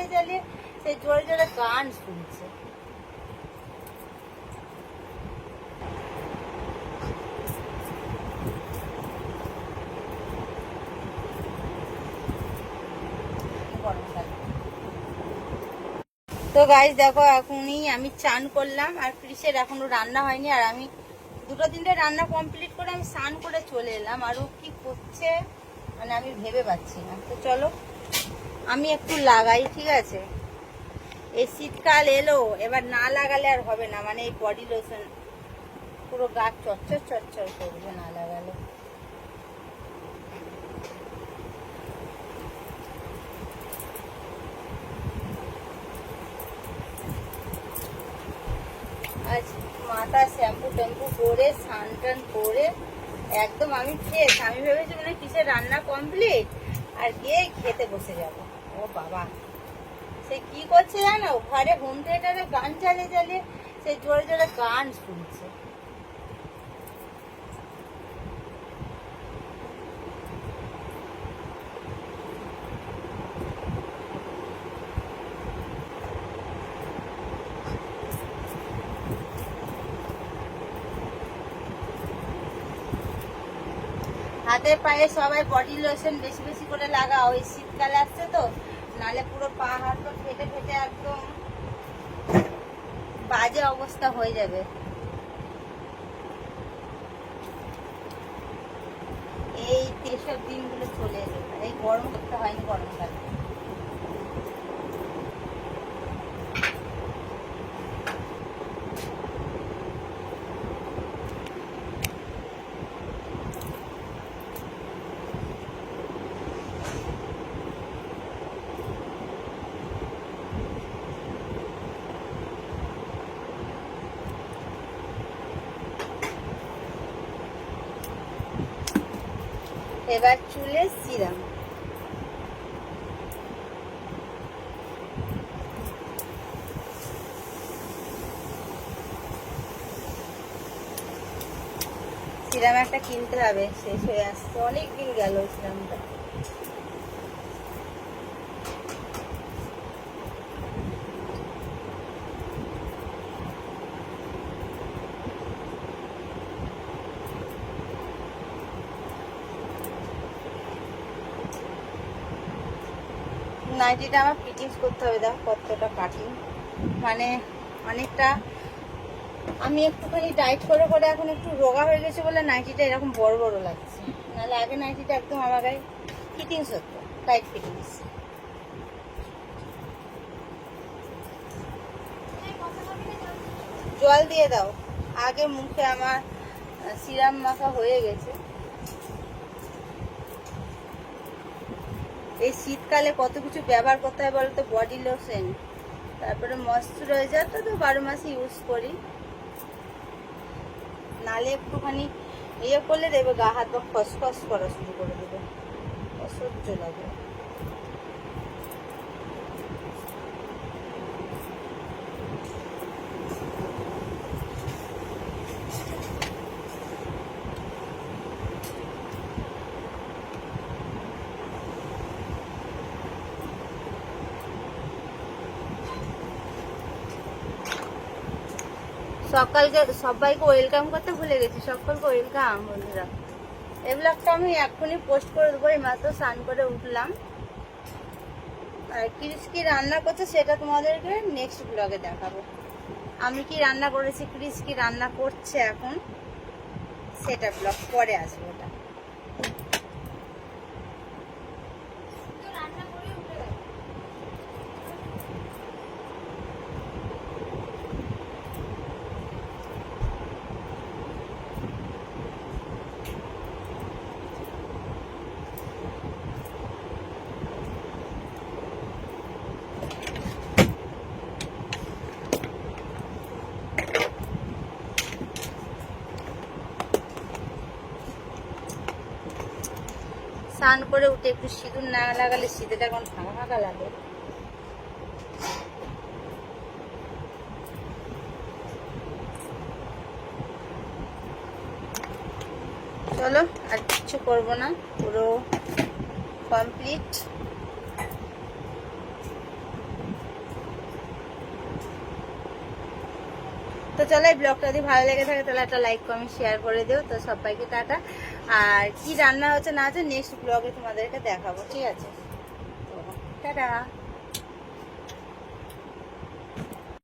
জ্বালিয়ে জ্বালিয়ে সে জোরে জোরে গান শুনছে। তো গাইজ দেখো, এখনই আমি চান করলাম, আর ক্রিসের এখনও রান্না হয়নি, আর আমি দুটো তিনটে রান্না কমপ্লিট করে আমি স্নান করে চলে এলাম, আর ও কি করছে মানে আমি ভেবে পাচ্ছি না। তো চলো আমি একটু লাগাই, ঠিক আছে? এই শীতকাল এলো, এবার না লাগালে আর হবে না মানে এই বডি লোশন পুরো গাছ চচ্চর চচ্চর করবে না লাগালে। আজ মাথা শ্যাম্পু ট্যাম্পু করে, স্নান টান করে, একদম আমি ফ্রেশ আমি ভেবেছি মানে কিসের রান্না কমপ্লিট আর গিয়ে খেতে বসে যাব। ও বাবা। সে কি করছে জানো? ঘরে হোম থিয়েটারে গান চালিয়ে চালিয়ে সে জোরে জোরে গান শুনছে। হাতে পায়ে সবাই বডি লোশন বেশি বেশি করে লাগাও। ওই শীতকালে আসছে তো নালে পুরো পা হাত পা ফেটে ফেটে একদম বাজে অবস্থা হয়ে যাবে। এই তেসব দিনগুলো চলে এলো এই গরম করতে হয়নি গরমকালে। এবার চুলে সিরাম। সিরাম একটা কিনতে হবে শেষ হয়ে আসছে। অনেক দিন গেল সিরামটা। নাইটিটা আমার ফিটিংস করতে হবে, দেখো কতটা কাটিং মানে অনেকটা, আমি একটুখানি ডাইট করে করে এখন একটু রোগা হয়ে গেছে বলে নাইটিটা এরকম বড় বড় লাগছে। নাহলে আগে নাইটিটা একদম আমার গায়ে ফিটিংস হতো টাইট ফিটিংস জল দিয়ে দাও। আগে মুখে আমার সিরাম মাখা হয়ে গেছে। এই শীতকালে কত কিছু ব্যবহার করতে হয় বলতো? বডি লোশন তারপরে ময়শ্চারাইজারটা তো বারো মাসে ইউজ করি। নালে একটুখানি ইয়ে করলে দেবে গা হাত বা খসখস করা শুরু করে দেবে। অসহ্য লাগে। সকালকে সবাইকে ওয়েলকাম করতে ভুলে গেছি, সকলকে ওয়েলকাম বন্ধুরা। এই ব্লগটা আমি এক্ষুনি পোস্ট করে দেবো, এই মাত্র স্নান করে উঠলাম। আর ক্রিস কি রান্না করছে সেটা তোমাদেরকে নেক্সট ব্লগে দেখাবো। আমি কি রান্না করেছি ক্রিস কি রান্না করছে এখন? সেটা ব্লগ পরে আসবে ওটা। স্নান করে উঠে একটু সিঁদুর না লাগালে সিঁদুরটা এখন ফাঁকা ফাঁকা লাগে। চলো, আর কিছু করব না, পুরো কমপ্লিট তো চলো, এই ব্লগটা যদি ভালো লেগে থাকে, তাহলে একটা লাইক কমেন্ট শেয়ার করে দিও। তো সবাইকে টাটা। আর কি রান্না হচ্ছে না আছে নেক্সট ব্লগে তোমাদেরকে দেখাবো ঠিক আছে? টাটা।